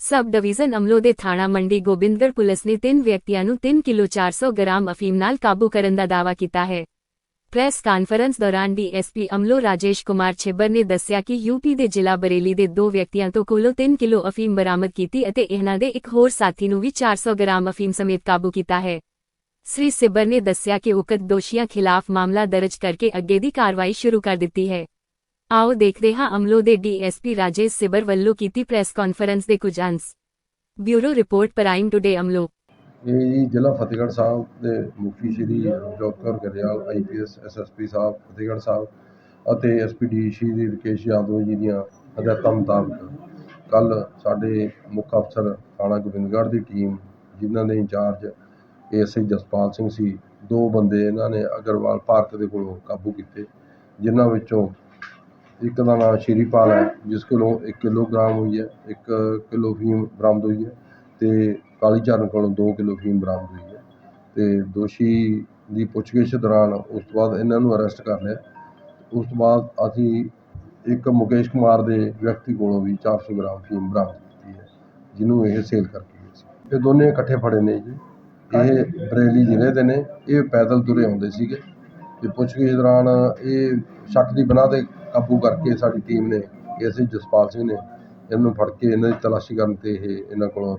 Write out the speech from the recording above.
Sub division Amloh ਦੇ ਥਾਣਾ Mandi Gobindgarh police ਨੇ ਤਿੰਨ ਵਿਅਕਤੀਆਂ ਨੂੰ 3 ਕਿਲੋ 400 ਗ੍ਰਾਮ ਅਫੀਮ ਨਾਲ ਕਾਬੂ ਕਰਨ ਦਾ ਦਾਅਵਾ ਕੀਤਾ ਹੈ। ਪ੍ਰੈਸ ਕਾਨਫਰੰਸ ਦੌਰਾਨ ਡੀਐਸਪੀ ਅਮਲੋ ਰਾਜੇਸ਼ ਕੁਮਾਰ ਛੇਬਰ ਨੇ ਦੱਸਿਆ ਕਿ ਯੂਪੀ ਦੇ ਜ਼ਿਲ੍ਹਾ ਬਰੇਲੀ ਦੇ ਦੋ ਵਿਅਕਤੀਆਂ ਤੋਂ ਕੋਲੋਂ 3 ਕਿਲੋ ਅਫੀਮ ਬਰਾਮਦ ਕੀਤੀ ਅਤੇ ਇਹਨਾਂ ਦੇ ਇੱਕ ਹੋਰ ਸਾਥੀ ਨੂੰ ਵੀ 400 ਗ੍ਰਾਮ ਅਫੀਮ ਸਮੇਤ ਕਾਬੂ ਕੀਤਾ ਹੈ। ਸ੍ਰੀ ਸਿੱਬਰ ਨੇ ਦੱਸਿਆ ਕਿ ਉਕਤ ਦੋਸ਼ੀਆਂ ਖਿਲਾਫ ਮਾਮਲਾ ਦਰਜ ਕਰਕੇ ਅੱਗੇ ਦੀ ਕਾਰਵਾਈ ਸ਼ੁਰੂ ਕਰ ਦਿੱਤੀ ਹੈ। ਆਓ ਦੇਖਦੇ ਹਾਂ ਅਮਲੋ ਦੇ ਡੀਐਸਪੀ ਰਾਜੇਸ਼ ਸਿੱਬਰ ਵੱਲੋਂ ਕੀਤੀ ਪ੍ਰੈਸ ਕਾਨਫਰੰਸ ਦੇ ਕੁਝ ਅੰਸ਼। Bureau report prime today Amloh. ਇਹ ਜੀ ਜ਼ਿਲ੍ਹਾ ਫਤਿਹਗੜ੍ਹ ਸਾਹਿਬ ਦੇ ਮੁਖੀ Shri doctor Grewal IPS SSP Sahib, Fatehgarh Sahib ਅਤੇ ਐਸਪੀਡੀ ਸ਼੍ਰੀ ਰਕੇਸ਼ ਯਾਦਵ ਜੀ ਦੀਆਂ ਹਦਾਇਤਾਂ ਮੁਤਾਬਕ ਕੱਲ ਸਾਡੇ ਮੁੱਖ ਅਫਸਰ ਥਾਣਾ ਗੋਬਿੰਦਗੜ੍ਹ ਦੀ ਟੀਮ, ਜਿਨ੍ਹਾਂ ਦੇ ਇੰਚਾਰਜ ਏਐਸਆਈ ਜਸਪਾਲ ਸਿੰਘ ਸੀ, ਦੋ ਬੰਦੇ ਇਹਨਾਂ ਨੇ ਅਗਰਵਾਲ ਭਾਰਤ ਦੇ ਕੋਲੋਂ ਕਾਬੂ ਕੀਤੇ, ਜਿਨ੍ਹਾਂ ਵਿੱਚੋਂ ਇੱਕ ਦਾ ਨਾਮ ਸ਼੍ਰੀਪਾਲ ਹੈ, ਜਿਸ ਕੋਲੋਂ 1 ਕਿਲੋਗ੍ਰਾਮ ਹੋਈ ਹੈ 1 ਕਿਲੋ ਫੀਮ ਬਰਾਮਦ ਹੋਈ ਹੈ ਤੇ ਕਾਲੀ ਚਰਨ ਕੋਲੋਂ 2 ਕਿਲੋ ਫੀਮ ਬਰਾਮਦ ਹੋਈ ਹੈ ਤੇ ਦੋਸ਼ੀ ਦੀ ਪੁੱਛਗਿੱਛ ਦੌਰਾਨ ਉਸ ਤੋਂ ਬਾਅਦ ਇਹਨਾਂ ਨੂੰ ਅਰੈਸਟ ਕਰ ਲਿਆ। ਉਸ ਤੋਂ ਬਾਅਦ ਅਸੀਂ ਇੱਕ ਮੁਕੇਸ਼ ਕੁਮਾਰ ਦੇ ਵਿਅਕਤੀ ਕੋਲੋਂ ਵੀ 400 ਗ੍ਰਾਮ ਫੀਮ ਬਰਾਮਦ ਕੀਤੀ ਹੈ, ਜਿਹਨੂੰ ਇਹ ਸੇਲ ਕਰਕੇ ਗਏ ਸੀ। ਇਹ ਦੋਨੇ ਇਕੱਠੇ ਫੜੇ ਨੇ ਜੀ। ਇਹ ਬਰੇਲੀ ਜ਼ਿਲ੍ਹੇ ਦੇ ਨੇ, ਇਹ ਪੈਦਲ ਤੁਰੇ ਆਉਂਦੇ ਸੀਗੇ ਤੇ ਪੁੱਛਗਿੱਛ ਦੌਰਾਨ ਇਹ ਸ਼ੱਕ ਦੀ ਬਣਾ ਤੇ ਕਾਬੂ ਕਰਕੇ ਸਾਡੀ ਟੀਮ ਨੇ ਐਸਏ ਜਸਪਾਲ ਸਿੰਘ ਨੇ ਇਹਨੂੰ ਫੜ ਕੇ ਇਹਨਾਂ ਦੀ ਤਲਾਸ਼ੀ ਕਰਨ ਤੇ ਇਹ ਇਹਨਾਂ ਕੋਲੋਂ